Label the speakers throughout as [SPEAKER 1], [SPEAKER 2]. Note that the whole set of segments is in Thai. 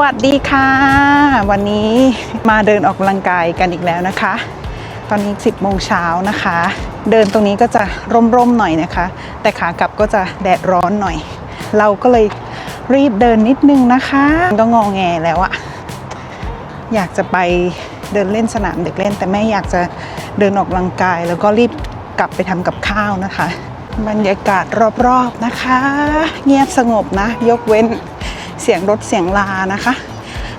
[SPEAKER 1] วัสดีค่ะ วันนี้มาเดินออกกำลังกายกันอีกแล้วนะคะ ตอนนี้ 10โมงเช้านะคะ เดินตรงนี้ก็จะร่มๆหน่อยนะคะ แต่ขากลับก็จะแดดร้อนหน่อย เราก็เลยรีบเดินนิดนึงนะคะก็งองแงแล้วอะอยากจะไปเดินเล่นสนามเด็กเล่น แต่แม่อยากจะเดินออกกำลังกาย แล้วก็รีบกลับไปทำกับข้าวนะคะ บรรยากาศรอบๆนะคะ เงียบสงบนะ ยกเว้น เสียงรถเสียงลานะคะ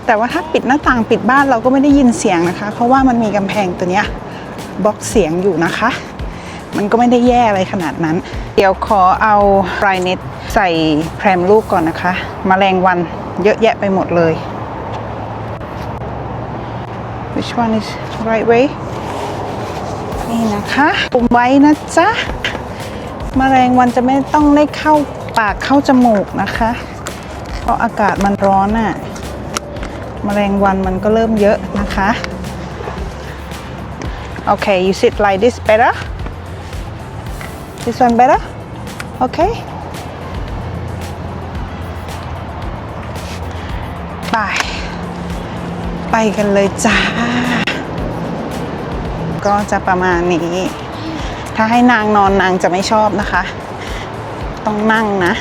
[SPEAKER 1] แต่ว่าถ้าปิดหน้าต่างปิดบ้านเราก็ไม่ได้ยินเสียงนะคะ เพราะว่ามันมีกำแพงตัวเนี้ยบล็อกเสียงอยู่นะคะ มันก็ไม่ได้แย่อะไรขนาดนั้น เดี๋ยวขอเอาไรเน็ตใส่แพรมลูกก่อนนะคะมแมลงวันเยอะแยะไปหมดเลย Which one is right way นี่นะคะปุ่มไว้นะจ๊ะมแมลงวันจะไม่ต้องได้เข้าปากเข้าจมูกนะคะ เพราะอากาศมันร้อนอะ่ะมแมลงวันมันก็เริ่มเยอะนะคะโอเค you sit like this better this one better okay ไป ไปกันเลยจ้า ก็จะประมาณนี้ ถ้าให้นางนอนนางจะไม่ชอบนะคะ ต้องนั่งนะ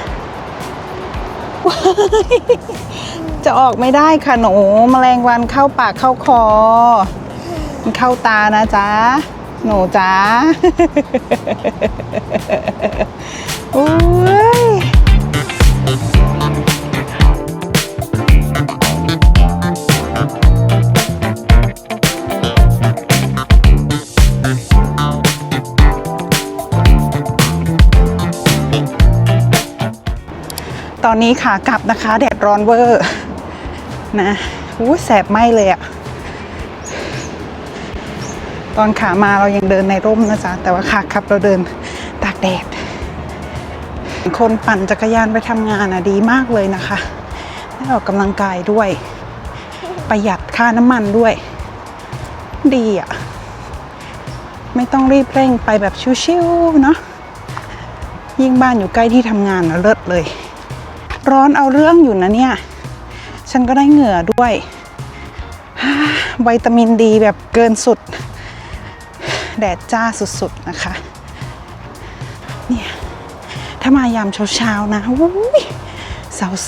[SPEAKER 1] จะออกไม่ได้ค่ะหนูแมลงวันเข้าปากเข้าคอ มันเข้าตานะจ๊ะ หนูจ๊ะอุ้ย อนนี้ขากลับนะคะ แดดร้อนเวอร์ นะอู้แสบไหมเลยอะตอนขามาเรายังเดินในร่มนะจ๊ะ แต่ว่าขากลับเราเดินตากแดด คนปั่นจักรยานไปทำงานอะดีมากเลยนะคะ ได้ออกกำลังกายด้วย ประหยัดค่าน้ำมันด้วย ดีอะไม่ต้องรีบเร่งไปแบบชิวๆเนาะยิ่งบ้านอยู่ใกล้ที่ทำงานนะเลิศเลย ร้อนเอาเรื่องอยู่นะเนี่ย ฉันก็ได้เหงื่อด้วยฮ่าวิตามินดีแบบเกินสุด แดดจ้าสุดๆนะคะ เนี่ย ถ้ามายามเช้าๆนะวุ้ย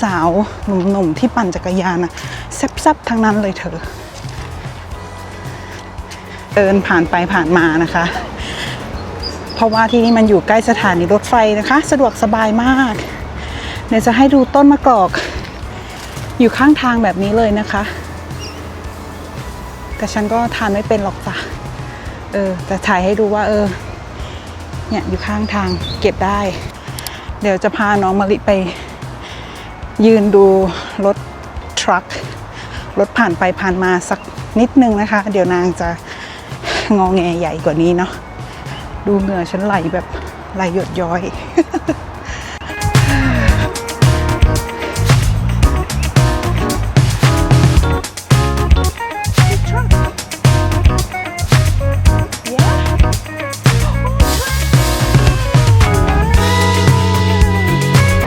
[SPEAKER 1] สาวๆ หนุ่มๆ ที่ปั่นจักรยานนะแซ่บๆ ทั้งนั้นเลยเธอ เดินผ่านไปผ่านมานะคะ เพราะว่าที่นี่มันอยู่ใกล้สถานีรถไฟนะคะ สะดวกสบายมาก เดี๋ยวจะให้ดูต้นมะกอก อยู่ข้างทางแบบนี้เลยนะคะ แต่ฉันก็ทานไม่เป็นหรอกจ้ะเออแต่ถ่ายให้ดูว่า เออ เนี่ยอยู่ข้างทางเก็บได้ เดี๋ยวจะพาน้องมะลิไป ยืนดูรถทรัครถผ่านไปผ่านมาสักนิดนึงนะคะ เดี๋ยวนางจะงองแงใหญ่กว่านี้เนาะดูเหงื่อฉันไหลแบบไหลหยดย้อย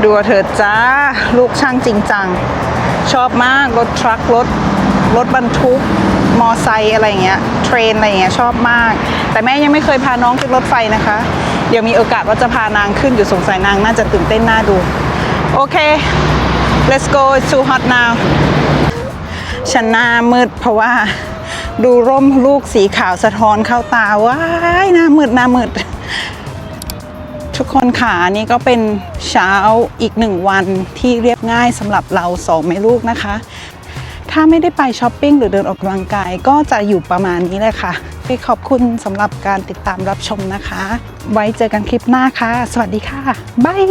[SPEAKER 1] ดูเอาเถิดจ้า ลูกช่างจริงจัง ชอบมาก รถทรัครถรถบรรทุก มอไซค์อะไรเงี้ย เทรนอะไรเงี้ยชอบมาก แต่แม่ยังไม่เคยพาน้องขึ้นรถไฟนะคะ เดี๋ยวมีโอกาสว่าจะพานางขึ้นอยู่สงสัยนางน่าจะตื่นเต้นน่าดู โอเค let's go it's too hot now ฉันหน้ามืดเพราะว่า ดูร่มลูกสีขาวสะท้อนเข้าตาว้ายหน้ามืดหน้ามืด ทุกคนค่ะนี่ก็เป็นเช้าอีกหนึ่งวันที่เรียบง่ายสำหรับเราสองแม่ลูกนะคะ ถ้าไม่ได้ไปช้อปปิ้งหรือเดินออกกำลังกายก็จะอยู่ประมาณนี้เลยค่ะขอบคุณสำหรับการติดตามรับชมนะคะ ไว้เจอกันคลิปหน้าค่ะ สวัสดีค่ะบาย